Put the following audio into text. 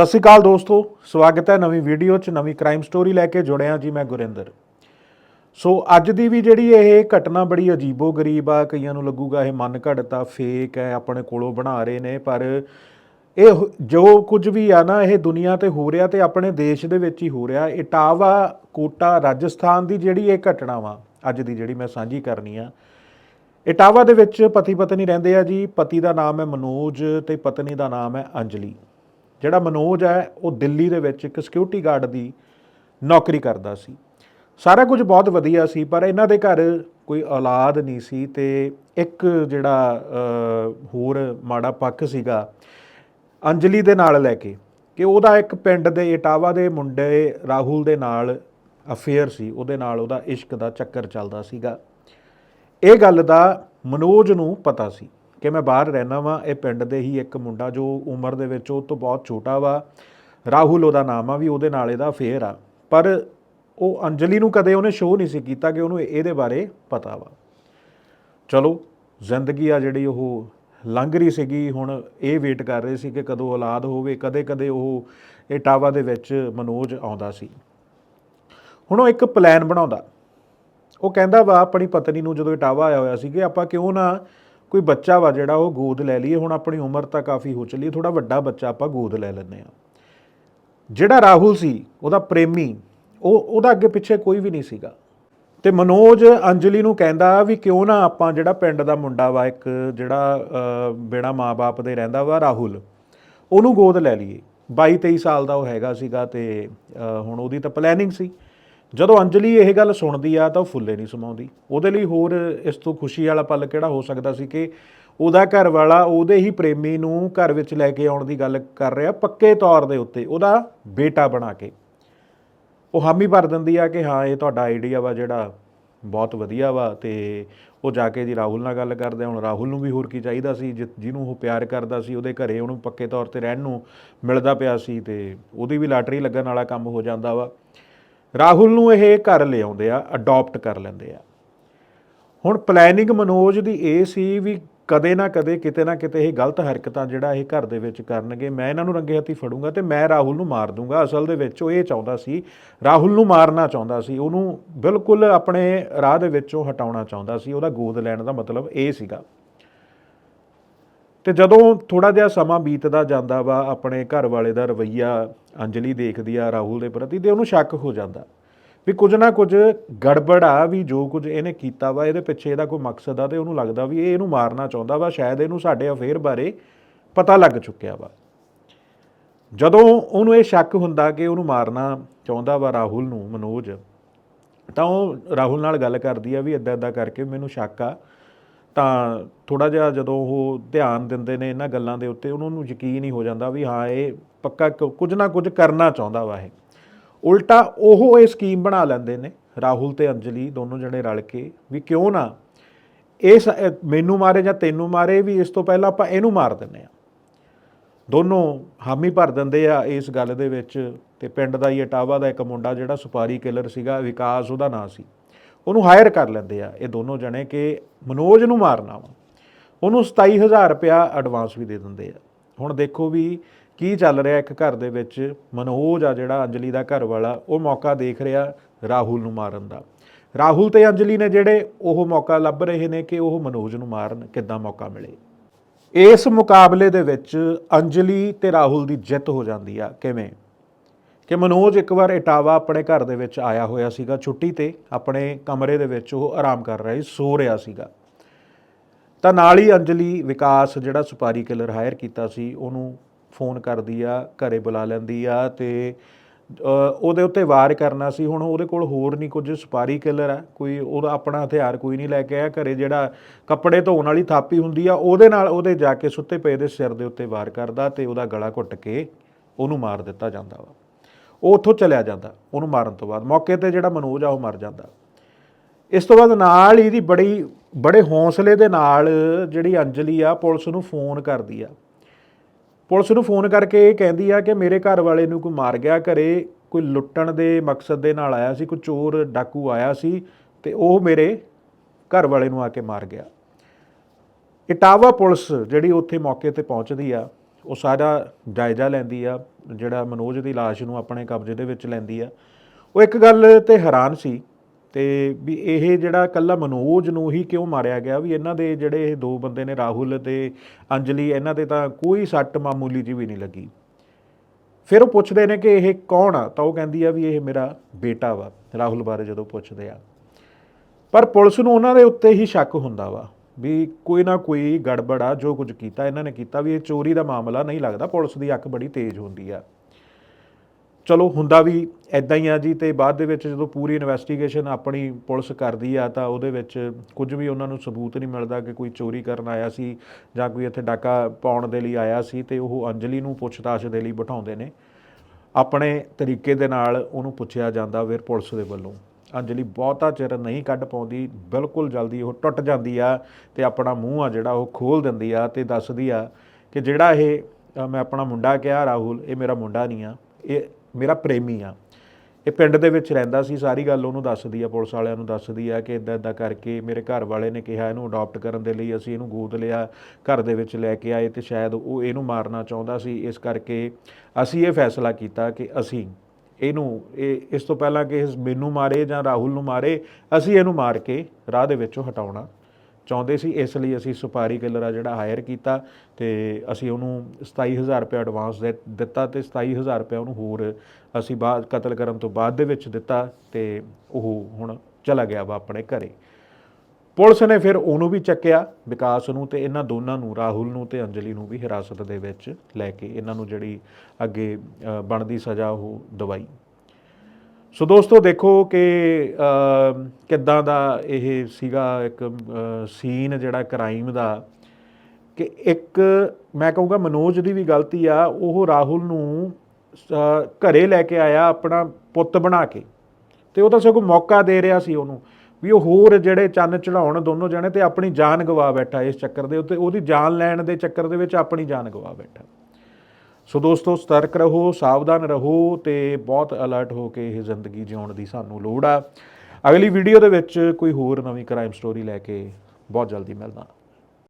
ਸਤਿ ਸ਼੍ਰੀ ਅਕਾਲ ਦੋਸਤੋ, ਸਵਾਗਤ ਹੈ ਨਵੀਂ ਵੀਡੀਓ 'ਚ, ਨਵੀਂ ਕ੍ਰਾਈਮ ਸਟੋਰੀ ਲੈ ਕੇ ਜੁੜਿਆ ਜੀ ਮੈਂ ਗੁਰਿੰਦਰ। ਸੋ ਅੱਜ ਦੀ ਵੀ ਜਿਹੜੀ ਇਹ ਘਟਨਾ ਬੜੀ ਅਜੀਬੋ ਗਰੀਬ ਆ, ਕਈਆਂ ਨੂੰ ਲੱਗੂਗਾ ਇਹ ਮਨ ਘੜਤਾ ਫੇਕ ਹੈ, ਆਪਣੇ ਕੋਲੋਂ ਬਣਾ ਰਹੇ ਨੇ, ਪਰ ਇਹ ਜੋ ਕੁਝ ਵੀ ਆ ਨਾ, ਇਹ ਦੁਨੀਆ ਤੇ ਹੋ ਰਿਹਾ ਤੇ ਆਪਣੇ ਦੇਸ਼ ਦੇ ਵਿੱਚ ਹੀ ਹੋ ਰਿਹਾ। ਇਟਾਵਾ, ਕੋਟਾ, ਰਾਜਸਥਾਨ ਦੀ ਜਿਹੜੀ ਇਹ ਘਟਨਾ ਵਾ, ਅੱਜ ਦੀ ਜਿਹੜੀ ਮੈਂ ਸਾਂਝੀ ਕਰਨੀ ਆ, ਇਟਾਵਾ ਦੇ ਵਿੱਚ ਪਤੀ ਪਤਨੀ ਰਹਿੰਦੇ ਆ ਜੀ। ਪਤੀ ਦਾ ਨਾਮ ਹੈ ਮਨੋਜ ਤੇ ਪਤਨੀ ਦਾ ਨਾਮ ਹੈ ਅੰਜਲੀ। ਜਿਹੜਾ ਮਨੋਜ ਹੈ, ਉਹ ਦਿੱਲੀ ਦੇ ਵਿੱਚ ਇੱਕ ਸਿਕਿਉਰਿਟੀ ਗਾਰਡ ਦੀ ਨੌਕਰੀ ਕਰਦਾ ਸੀ। ਸਾਰਾ ਕੁਝ ਬਹੁਤ ਵਧੀਆ ਸੀ, ਪਰ ਇਹਨਾਂ ਦੇ ਘਰ ਕੋਈ ਔਲਾਦ ਨਹੀਂ ਸੀ ਤੇ ਇੱਕ ਜਿਹੜਾ ਹੋਰ ਮਾੜਾ ਪੱਖ ਸੀਗਾ, ਅੰਜਲੀ ਦੇ ਨਾਲ ਲੈ ਕੇ ਕਿ ਉਹਦਾ ਇੱਕ ਪਿੰਡ ਦੇ, ਇਟਾਵਾ ਦੇ ਮੁੰਡੇ ਰਾਹੁਲ ਦੇ ਨਾਲ ਅਫੇਅਰ ਸੀ, ਉਹਦੇ ਨਾਲ ਉਹਦਾ ਇਸ਼ਕ ਦਾ ਚੱਕਰ ਚੱਲਦਾ ਸੀਗਾ। ਇਹ ਗੱਲ ਦਾ ਮਨੋਜ ਨੂੰ ਪਤਾ ਸੀ। ਕਿ ਮੈਂ ਬਾਹਰ ਰਹਿਣਾ ਵਾਂ, ਇਹ ਪਿੰਡ ਦੇ ਹੀ ਇੱਕ ਮੁੰਡਾ ਜੋ ਉਮਰ ਦੇ ਵਿੱਚ ਉਹ ਤੋਂ ਬਹੁਤ ਛੋਟਾ ਵਾ। ਰਾਹੁਲ ਉਹਦਾ ਨਾਮ ਆ ਵੀ ਉਹਦੇ ਨਾਲ ਇਹਦਾ ਅਫੇਅਰ ਆ। ਪਰ ਉਹ ਅੰਜਲੀ ਨੂੰ ਕਦੇ ਉਹਨੇ ਸ਼ੋਅ ਨਹੀਂ ਸੀ ਕੀਤਾ ਕਿ ਉਹਨੂੰ ਇਹਦੇ ਬਾਰੇ ਪਤਾ ਵਾ। ਚਲੋ, ਜ਼ਿੰਦਗੀ ਆ ਜਿਹੜੀ ਉਹ ਲੰਘ ਰਹੀ ਸੀਗੀ, ਹੁਣ ਇਹ ਵੇਟ ਕਰ ਰਹੇ ਸੀ ਕਿ ਕਦੋਂ ਔਲਾਦ ਹੋਵੇ। ਕਦੇ-ਕਦੇ ਉਹ ਇਟਾਵਾ ਦੇ ਵਿੱਚ ਮਨੋਜ ਆਉਂਦਾ ਸੀ। ਹੁਣ ਉਹ ਇੱਕ ਪਲਾਨ ਬਣਾਉਂਦਾ। ਉਹ ਕਹਿੰਦਾ ਵਾ ਆਪਣੀ ਪਤਨੀ ਨੂੰ ਜਦੋਂ ਇਟਾਵਾ ਆਇਆ ਹੋਇਆ ਸੀ ਕਿ ਆਪਾਂ ਕਿਉਂ ਨਾ ਕੋਈ ਬੱਚਾ ਵਾ ਜਿਹੜਾ ਉਹ ਗੋਦ ਲੈ ਲਈਏ ਹੁਣ ਆਪਣੀ ਉਮਰ ਤਾਂ ਕਾਫੀ ਹੋ ਚੱਲੀ ਥੋੜਾ ਵੱਡਾ ਬੱਚਾ ਆਪਾਂ ਗੋਦ ਲੈ ਲੈਂਦੇ ਆ ਜਿਹੜਾ ਰਾਹੁਲ ਸੀ ਉਹਦਾ ਪ੍ਰੇਮੀ ਉਹ ਉਹਦਾ ਅੱਗੇ ਪਿੱਛੇ ਕੋਈ ਵੀ ਨਹੀਂ ਸੀਗਾ। ਤੇ ਮਨੋਜ ਅੰਜਲੀ ਨੂੰ ਕਹਿੰਦਾ ਵੀ ਕਿਉਂ ਨਾ ਆਪਾਂ ਜਿਹੜਾ ਪਿੰਡ ਦਾ ਮੁੰਡਾ ਵਾ ਇੱਕ ਜਿਹੜਾ ਅ, ਬਿਨਾਂ ਮਾਪੇ ਦੇ ਰਹਿੰਦਾ ਵਾ ਰਾਹੁਲ ਉਹਨੂੰ ਗੋਦ ਲੈ ਲਈਏ। 22 23 ਸਾਲ ਦਾ ਉਹ ਹੈਗਾ ਸੀਗਾ ਤੇ ਹੁਣ ਉਹਦੀ ਤਾਂ ਪਲੈਨਿੰਗ ਸੀ। ਜਦੋਂ ਅੰਜਲੀ ਇਹ ਗੱਲ ਸੁਣਦੀ ਆ ਤਾਂ ਉਹ ਫੁੱਲੇ ਨਹੀਂ ਸਮਾਉਂਦੀ। ਉਹਦੇ ਲਈ ਹੋਰ ਇਸ ਤੋਂ ਖੁਸ਼ੀ ਵਾਲਾ ਪਲ ਕਿਹੜਾ ਹੋ ਸਕਦਾ ਸੀ ਕਿ ਉਹਦਾ ਘਰ ਵਾਲਾ ਉਹਦੇ ਹੀ ਪ੍ਰੇਮੀ ਨੂੰ ਘਰ ਵਿੱਚ ਲੈ ਕੇ ਆਉਣ ਦੀ ਗੱਲ ਕਰ ਰਿਹਾ ਪੱਕੇ ਤੌਰ ਦੇ ਉੱਤੇ। ਉਹਦਾ ਬੇਟਾ ਬਣਾ ਕੇ। ਉਹ ਹਾਮੀ ਭਰ ਦਿੰਦੀ ਆ ਕਿ ਹਾਂ, ਇਹ ਤੁਹਾਡਾ ਆਈਡੀਆ ਵਾ ਜਿਹੜਾ ਬਹੁਤ ਵਧੀਆ ਵਾ ਤੇ ਉਹ ਜਾ ਕੇ ਜੀ ਰਾਹੁਲ ਨਾਲ ਗੱਲ ਕਰਦੇ ਆ। ਹੁਣ ਰਾਹੁਲ ਨੂੰ ਵੀ ਹੋਰ ਕੀ ਚਾਹੀਦਾ ਸੀ? ਜਿ- ਜਿਹਨੂੰ ਉਹ ਪਿਆਰ ਕਰਦਾ ਸੀ, ਉਹਦੇ ਘਰੇ ਉਹਨੂੰ ਪੱਕੇ ਤੌਰ ਤੇ ਰਹਿਣ ਨੂੰ ਮਿਲਦਾ ਪਿਆ ਸੀ ਤੇ ਉਹਦੀ ਵੀ ਲਾਟਰੀ ਲੱਗਣ ਵਾਲਾ ਕੰਮ ਹੋ ਜਾਂਦਾ ਵਾ। ਰਾਹੁਲ ਨੂੰ ਇਹ ਘਰ ਲਿਆਉਂਦੇ ਆ ਅਡਾਪਟ ਕਰ ਲੈਂਦੇ ਆ। ਹੁਣ ਪਲੈਨਿੰਗ ਮਨੋਜ ਦੀ ਇਹ ਸੀ ਵੀ ਕਦੇ ਨਾ ਕਦੇ, ਕਿਤੇ ਨਾ ਕਿਤੇ ਇਹ ਗਲਤ ਹਰਕਤਾਂ ਜਿਹੜਾ ਇਹ ਘਰ ਦੇ ਵਿੱਚ ਕਰਨਗੇ, ਮੈਂ ਇਹਨਾਂ ਨੂੰ ਰੰਗੇ ਹੱਥੀ ਫੜੂੰਗਾ ਤੇ ਮੈਂ ਰਾਹੁਲ ਨੂੰ ਮਾਰ ਦੂੰਗਾ। ਅਸਲ ਦੇ ਵਿੱਚ ਉਹ ਇਹ ਚਾਹੁੰਦਾ ਸੀ, ਰਾਹੁਲ ਨੂੰ ਮਾਰਨਾ ਚਾਹੁੰਦਾ ਸੀ, ਉਹਨੂੰ ਬਿਲਕੁਲ ਆਪਣੇ ਰਾਹ ਦੇ ਵਿੱਚੋਂ ਹਟਾਉਣਾ ਚਾਹੁੰਦਾ ਸੀ, ਉਹਦਾ ਗੋਦ ਲੈਣ ਦਾ ਮਤਲਬ ਇਹ ਸੀਗਾ। ਤੇ ਜਦੋਂ ਥੋੜਾ ਜਿਹਾ ਸਮਾਂ ਬੀਤਦਾ ਜਾਂਦਾ ਵਾ, ਆਪਣੇ ਘਰ ਵਾਲੇ ਦਾ ਰਵਈਆ ਅੰਜਲੀ ਦੇਖਦੀ ਆ, ਰਾਹੁਲ ਦੇ ਪ੍ਰਤੀ, ਤੇ ਉਹਨੂੰ ਸ਼ੱਕ ਹੋ ਜਾਂਦਾ ਵੀ ਕੁਝ ਨਾ ਕੁਝ ਗੜਬੜ ਆ ਵੀ ਜੋ ਕੁਝ ਇਹਨੇ ਕੀਤਾ ਵਾ, ਇਹਦੇ ਪਿੱਛੇ ਇਹਦਾ ਕੋਈ ਮਕਸਦ ਆ ਤੇ ਉਹਨੂੰ ਲੱਗਦਾ ਵੀ ਇਹ ਇਹਨੂੰ ਮਾਰਨਾ ਚਾਹੁੰਦਾ ਵਾ, ਸ਼ਾਇਦ ਇਹਨੂੰ ਸਾਡੇ ਅਫੇਅਰ ਬਾਰੇ ਪਤਾ ਲੱਗ ਚੁੱਕਿਆ ਵਾ। ਜਦੋਂ ਉਹਨੂੰ ਇਹ ਸ਼ੱਕ ਹੁੰਦਾ ਕਿ ਉਹਨੂੰ ਮਾਰਨਾ ਚਾਹੁੰਦਾ ਵਾ ਰਾਹੁਲ ਨੂੰ, ਮਨੋਜ, ਤਾਂ ਉਹ ਰਾਹੁਲ ਨਾਲ ਗੱਲ ਕਰਦੀ ਆ ਵੀ ਇਦਾਂ ਇਦਾਂ ਕਰਕੇ ਮੈਨੂੰ ਸ਼ੱਕ ਆ ਤਾਂ ਥੋੜਾ ਜਿਹਾ ਜਦੋਂ ਉਹ ਧਿਆਨ ਦਿੰਦੇ ਨੇ ਇਹਨਾਂ ਗੱਲਾਂ ਦੇ ਉੱਤੇ, ਉਹਨਾਂ ਨੂੰ ਯਕੀਨ ਹੀ ਹੋ ਜਾਂਦਾ ਵੀ ਹਾਂ, ਇਹ ਪੱਕਾ ਕੁ- ਕੁਝ ਨਾ ਕੁਝ ਕਰਨਾ ਚਾਹੁੰਦਾ ਵਾ ਇਹ। ਉਲਟਾ ਉਹ ਇਹ ਸਕੀਮ ਬਣਾ ਲੈਂਦੇ ਨੇ, ਰਾਹੁਲ ਤੇ ਅੰਜਲੀ ਦੋਨੋਂ ਜਣੇ ਰਲ ਕੇ ਵੀ ਕਿਉਂ ਨਾ ਇਸ ਇਹ ਮੈਨੂੰ ਮਾਰੇ ਜਾਂ ਤੈਨੂੰ ਮਾਰੇ ਵੀ ਇਸ ਤੋਂ ਪਹਿਲਾਂ ਆਪਾਂ ਇਹਨੂੰ ਮਾਰ ਦਿੰਨੇ ਆ ਦੋਨੋਂ ਹਾਮੀ ਭਰ ਦਿੰਦੇ ਆ ਇਸ ਗੱਲ ਦੇ ਵਿੱਚ ਤੇ ਪਿੰਡ ਦਾ ਹੀ ਇਟਾਵਾ ਦਾ ਇੱਕ ਮੁੰਡਾ ਜਿਹੜਾ ਸੁਪਾਰੀ ਕਿਲਰ ਸੀਗਾ, ਵਿਕਾਸ ਉਹਦਾ ਨਾਂ ਸੀ। ਉਹਨੂੰ ਹਾਇਰ ਕਰ ਲੈਂਦੇ ਆ। ਇਹ ਦੋਨੋਂ ਜਣੇ ਕਿ ਮਨੋਜ ਨੂੰ ਮਾਰਨਾ ਵਾ। ਉਹਨੂੰ 27000 ਰੁਪਇਆ ਐਡਵਾਂਸ ਵੀ ਦੇ ਦਿੰਦੇ ਆ। ਹੁਣ ਦੇਖੋ ਵੀ ਕੀ ਚੱਲ ਰਿਹਾ ਇੱਕ ਘਰ ਦੇ ਵਿੱਚ। ਮਨੋਜ ਆ ਜਿਹੜਾ ਅੰਜਲੀ ਦਾ ਘਰ ਵਾਲਾ, ਉਹ ਮੌਕਾ ਦੇਖ ਰਿਹਾ ਰਾਹੁਲ ਨੂੰ ਮਾਰਨ ਦਾ। ਰਾਹੁਲ ਤੇ ਅੰਜਲੀ ਨੇ ਜਿਹੜੇ ਉਹ ਮੌਕਾ ਲੱਭ ਰਹੇ ਨੇ ਕਿ ਉਹ ਮਨੋਜ ਨੂੰ ਮਾਰਨ, ਕਿੱਦਾਂ ਮੌਕਾ ਮਿਲੇ। ਇਸ ਮੁਕਾਬਲੇ ਦੇ ਵਿੱਚ ਅੰਜਲੀ ਤੇ ਰਾਹੁਲ ਦੀ ਜਿੱਤ ਹੋ ਜਾਂਦੀ ਆ। ਕਿਵੇਂ? ਕਿ ਮਨੋਜ ਇੱਕ ਵਾਰ ਇਟਾਵਾ ਆਪਣੇ ਘਰ ਦੇ ਵਿੱਚ ਆਇਆ ਹੋਇਆ ਸੀਗਾ ਛੁੱਟੀ ਤੇ, ਆਪਣੇ ਕਮਰੇ ਦੇ ਵਿੱਚ ਉਹ ਆਰਾਮ ਕਰ ਰਿਹਾ ਸੀ, ਸੋ ਰਿਹਾ ਸੀਗਾ। ਤਾਂ ਨਾਲ ਹੀ ਅੰਜਲੀ ਵਿਕਾਸ, ਜਿਹੜਾ ਸੁਪਾਰੀ ਕਿਲਰ ਹਾਇਰ ਕੀਤਾ ਸੀ, ਉਹਨੂੰ ਫੋਨ ਕਰਦੀ ਆ, ਘਰੇ ਬੁਲਾ ਲੈਂਦੀ ਆ ਤੇ ਉਹਦੇ ਉੱਤੇ ਵਾਰ ਕਰਨਾ ਸੀ। ਹੁਣ ਉਹਦੇ ਕੋਲ ਹੋਰ ਨਹੀਂ ਕੁਝ ਸੁਪਾਰੀ ਕਿਲਰ ਆ, ਕੋਈ ਉਹਦਾ ਆਪਣਾ ਹਥਿਆਰ ਕੋਈ ਨਹੀਂ ਲੈ ਕੇ ਆਇਆ। ਘਰੇ ਜਿਹੜਾ ਕੱਪੜੇ ਧੋਣ ਵਾਲੀ ਥਾਪੀ ਹੁੰਦੀ ਆ, ਉਹਦੇ ਨਾਲ ਉਹਦੇ ਜਾ ਕੇ ਸੁੱਤੇ ਪਏ ਦੇ ਸਿਰ ਦੇ ਉੱਤੇ ਵਾਰ ਕਰਦਾ ਤੇ ਉਹਦਾ ਗਲਾ ਘੁੱਟ ਕੇ ਉਹਨੂੰ ਮਾਰ ਦਿੱਤਾ ਜਾਂਦਾ ਵਾ। ਉਹ ਉੱਥੋਂ ਚਲਿਆ ਜਾਂਦਾ, ਉਹਨੂੰ ਮਾਰਨ ਤੋਂ ਬਾਅਦ। ਮੌਕੇ ਤੇ ਜਿਹੜਾ ਮਨੋਜ ਆ, ਉਹ ਮਰ ਜਾਂਦਾ। ਇਸ ਤੋਂ ਬਾਅਦ ਨਾਲ ਹੀ ਇਹਦੀ ਬੜੀ, ਬੜੇ ਹੌਸਲੇ ਦੇ ਨਾਲ ਜਿਹੜੀ ਅੰਜਲੀ ਆ, ਪੁਲਿਸ ਨੂੰ ਫੋਨ ਕਰਦੀ ਆ। ਪੁਲਿਸ ਨੂੰ ਫੋਨ ਕਰਕੇ ਇਹ ਕਹਿੰਦੀ ਆ ਕਿ ਮੇਰੇ ਘਰ ਵਾਲੇ ਨੂੰ ਕੋਈ ਮਾਰ ਗਿਆ ਘਰੇ, ਕੋਈ ਲੁੱਟਣ ਦੇ ਮਕਸਦ ਦੇ ਨਾਲ ਆਇਆ ਸੀ, ਕੋਈ ਚੋਰ, ਡਾਕੂ ਆਇਆ ਸੀ ਤੇ ਉਹ ਮੇਰੇ ਘਰ ਵਾਲੇ ਨੂੰ ਆ ਕੇ ਮਾਰ ਗਿਆ। ਇਟਾਵਾ ਪੁਲਿਸ ਜਿਹੜੀ ਉੱਥੇ ਮੌਕੇ ਤੇ ਪਹੁੰਚਦੀ ਆ ਉਹ ਸਾਰਾ ਜਾਇਜ਼ਾ ਲੈਂਦੀ ਆ, ਜਿਹੜਾ ਮਨੋਜ ਦੀ ਲਾਸ਼ ਨੂੰ ਆਪਣੇ ਕਬਜ਼ੇ ਦੇ ਵਿੱਚ ਲੈਂਦੀ ਆ। ਉਹ ਇੱਕ ਗੱਲ ਤੇ ਹੈਰਾਨ ਸੀ ਤੇ ਵੀ ਇਹ ਜਿਹੜਾ ਕੱਲਾ ਮਨੋਜ ਨੂੰ ਹੀ ਕਿਉਂ ਮਾਰਿਆ ਗਿਆ? ਵੀ ਇਹਨਾਂ ਦੇ ਜਿਹੜੇ ਇਹ ਦੋ ਬੰਦੇ ਨੇ, ਰਾਹੁਲ ਤੇ ਅੰਜਲੀ, ਇਹਨਾਂ ਤੇ ਤਾਂ ਕੋਈ ਸੱਟ ਮਾਮੂਲੀ ਜੀ ਵੀ ਨਹੀਂ ਲੱਗੀ। ਫਿਰ ਉਹ ਪੁੱਛਦੇ ਨੇ ਕਿ ਇਹ ਕੌਣ ਆ? ਤਾਂ ਉਹ ਕਹਿੰਦੀ ਆ ਵੀ ਇਹ ਮੇਰਾ ਬੇਟਾ ਵਾ, ਰਾਹੁਲ ਬਾਰੇ ਜਦੋਂ ਪੁੱਛਦੇ ਆ। ਪਰ ਪੁਲਿਸ ਨੂੰ ਉਹਨਾਂ ਦੇ ਉੱਤੇ ਹੀ ਸ਼ੱਕ ਹੁੰਦਾ ਵਾ। ਵੀ ਕੋਈ ਨਾ ਕੋਈ ਗੜਬੜ ਆ, ਜੋ ਕੁਝ ਕੀਤਾ ਇਹਨਾਂ ਨੇ ਕੀਤਾ ਵੀ ਇਹ ਚੋਰੀ ਦਾ ਮਾਮਲਾ ਨਹੀਂ ਲੱਗਦਾ, ਪੁਲਿਸ ਦੀ ਅੱਖ ਬੜੀ ਤੇਜ਼ ਹੁੰਦੀ ਆ। ਚਲੋ ਹੁੰਦਾ ਵੀ ਐਦਾਂ ਹੀ ਆ ਜੀ, ਤੇ ਬਾਅਦ ਦੇ ਵਿੱਚ ਜਦੋਂ ਪੂਰੀ ਇਨਵੈਸਟੀਗੇਸ਼ਨ ਆਪਣੀ ਪੁਲਿਸ ਕਰਦੀ ਆ, ਤਾਂ ਉਹਦੇ ਵਿੱਚ ਕੁਝ ਵੀ ਉਹਨਾਂ ਨੂੰ ਸਬੂਤ ਨਹੀਂ ਮਿਲਦਾ ਕਿ ਕੋਈ ਚੋਰੀ ਕਰਨ ਆਇਆ ਸੀ ਜਾਂ ਕੋਈ ਇੱਥੇ ਡਾਕਾ ਪਾਉਣ ਦੇ ਲਈ ਆਇਆ ਸੀ, ਤੇ ਉਹ ਅੰਜਲੀ ਨੂੰ ਪੁੱਛਤਾਛ ਦੇ ਲਈ ਬਿਠਾਉਂਦੇ ਨੇ। ਆਪਣੇ ਤਰੀਕੇ ਦੇ ਨਾਲ ਉਹਨੂੰ ਪੁੱਛਿਆ ਜਾਂਦਾ ਫਿਰ ਪੁਲਿਸ ਦੇ ਵੱਲੋਂ। ਅੰਜਲੀ ਬਹੁਤਾ ਚਿਰ ਨਹੀਂ ਕੱਢ ਪਾਉਂਦੀ, ਬਿਲਕੁਲ ਜਲਦੀ ਉਹ ਟੁੱਟ ਜਾਂਦੀ ਆ ਤੇ ਆਪਣਾ ਮੂੰਹ ਆ ਜਿਹੜਾ ਉਹ ਖੋਲ ਦਿੰਦੀ ਆ ਤੇ ਦੱਸਦੀ ਆ ਕਿ ਜਿਹੜਾ ਇਹ ਮੈਂ ਆਪਣਾ ਮੁੰਡਾ ਕਿਹਾ ਰਾਹੁਲ, ਇਹ ਮੇਰਾ ਮੁੰਡਾ ਨਹੀਂ ਆ, ਇਹ ਮੇਰਾ ਪ੍ਰੇਮੀ ਆ। ਇਹ ਪਿੰਡ ਦੇ ਵਿੱਚ ਰਹਿੰਦਾ ਸੀ, ਸਾਰੀ ਗੱਲ ਉਹਨੂੰ ਦੱਸਦੀ ਆ, ਪੁਲਿਸ ਵਾਲਿਆਂ ਨੂੰ ਦੱਸਦੀ ਆ ਕਿ ਇਦਾਂ ਇਦਾਂ ਕਰਕੇ ਮੇਰੇ ਘਰ ਵਾਲੇ ਨੇ ਕਿਹਾ ਇਹਨੂੰ ਅਡਾਪਟ ਕਰਨ ਦੇ ਲਈ, ਅਸੀਂ ਇਹਨੂੰ ਗੋਦ ਲਿਆ, ਘਰ ਦੇ ਵਿੱਚ ਲੈ ਕੇ ਆਏ ਤੇ ਸ਼ਾਇਦ ਉਹ ਇਹਨੂੰ ਮਾਰਨਾ ਚਾਹੁੰਦਾ ਸੀ, ਇਸ ਕਰਕੇ ਅਸੀਂ ਇਹ ਫੈਸਲਾ ਕੀਤਾ ਕਿ ਅਸੀਂ ਇਹਨੂੰ, ਇਹ, ਇਸ ਤੋਂ ਪਹਿਲਾਂ ਕਿ ਇਸ ਮੈਨੂੰ ਮਾਰੇ ਜਾਂ ਰਾਹੁਲ ਨੂੰ ਮਾਰੇ, ਅਸੀਂ ਇਹਨੂੰ ਮਾਰ ਕੇ ਰਾਹ ਦੇ ਵਿੱਚੋਂ ਹਟਾਉਣਾ ਚਾਹੁੰਦੇ ਸੀ। ਇਸ ਲਈ ਅਸੀਂ ਸੁਪਾਰੀ ਕਿਲਰ ਆ ਜਿਹੜਾ ਹਾਇਰ ਕੀਤਾ ਤੇ ਅਸੀਂ ਉਹਨੂੰ 27000 ਰੁਪਏ ਐਡਵਾਂਸ ਦੇ ਦਿੱਤਾ ਤੇ 27000 ਰੁਪਏ ਉਹਨੂੰ ਹੋਰ ਅਸੀਂ ਬਾਅਦ, ਕਤਲ ਕਰਨ ਤੋਂ ਬਾਅਦ ਦੇ ਵਿੱਚ ਦਿੱਤਾ ਤੇ ਉਹ ਹੁਣ ਚਲਾ ਗਿਆ ਵਾ ਆਪਣੇ ਘਰੇ। ਪੁਲਿਸ ਨੇ ਫਿਰ ਉਹਨੂੰ ਵੀ ਚੱਕਿਆ ਵਿਕਾਸ ਨੂੰ ਤੇ ਇਹਨਾਂ ਦੋਨਾਂ ਨੂੰ ਰਾਹੁਲ ਨੂੰ ਤੇ ਅੰਜਲੀ ਨੂੰ ਵੀ ਹਿਰਾਸਤ ਦੇ ਵਿੱਚ ਲੈ ਕੇ ਇਹਨਾਂ ਨੂੰ ਜਿਹੜੀ ਅੱਗੇ ਬਣਦੀ ਸਜ਼ਾ ਉਹ ਦਵਾਈ। ਸੋ ਦੋਸਤੋ ਦੇਖੋ ਕਿ ਕਿੱਦਾਂ ਦਾ ਇਹ ਸੀਗਾ ਇੱਕ ਸੀਨ ਜਿਹੜਾ ਕ੍ਰਾਈਮ ਦਾ ਕਿ ਇੱਕ ਮੈਂ ਕਹੂੰਗਾ ਮਨੋਜ ਦੀ ਵੀ ਗਲਤੀ ਆ ਉਹ ਰਾਹੁਲ ਨੂੰ ਅ, ਘਰੇ ਲੈ ਕੇ ਆਇਆ ਆਪਣਾ ਪੁੱਤ ਬਣਾ ਕੇ ਤੇ ਉਹ ਤਾਂ ਸਗੋਂ ਮੌਕਾ ਦੇ ਰਿਹਾ ਸੀ ਉਹਨੂੰ। ਵੀ ਉਹ ਹੋਰ ਜਿਹੜੇ ਚੰਨ ਚੜਾਉਣ ਦੋਨੋਂ ਜਣੇ ਤੇ ਆਪਣੀ ਜਾਨ ਗਵਾ ਬੈਠਾ ਇਸ ਚੱਕਰ ਦੇ ਉੱਤੇ। ਉਹਦੀ ਜਾਨ ਲੈਣ ਦੇ ਚੱਕਰ ਦੇ ਵਿੱਚ ਆਪਣੀ ਜਾਨ ਗਵਾ ਬੈਠਾ। ਸੋ ਦੋਸਤੋ, ਸਤਰਕ ਰਹੋ, ਸਾਵਧਾਨ ਰਹੋ ਤੇ ਬਹੁਤ ਅਲਰਟ ਹੋ ਕੇ ਇਹ ਜ਼ਿੰਦਗੀ ਜਿਉਣ ਦੀ ਸਾਨੂੰ ਲੋੜ ਆ। ਅਗਲੀ ਵੀਡੀਓ ਦੇ ਵਿੱਚ ਕੋਈ ਹੋਰ ਨਵੀਂ ਕ੍ਰਾਈਮ ਸਟੋਰੀ ਲੈ ਕੇ ਬਹੁਤ ਜਲਦੀ ਮਿਲਦਾ।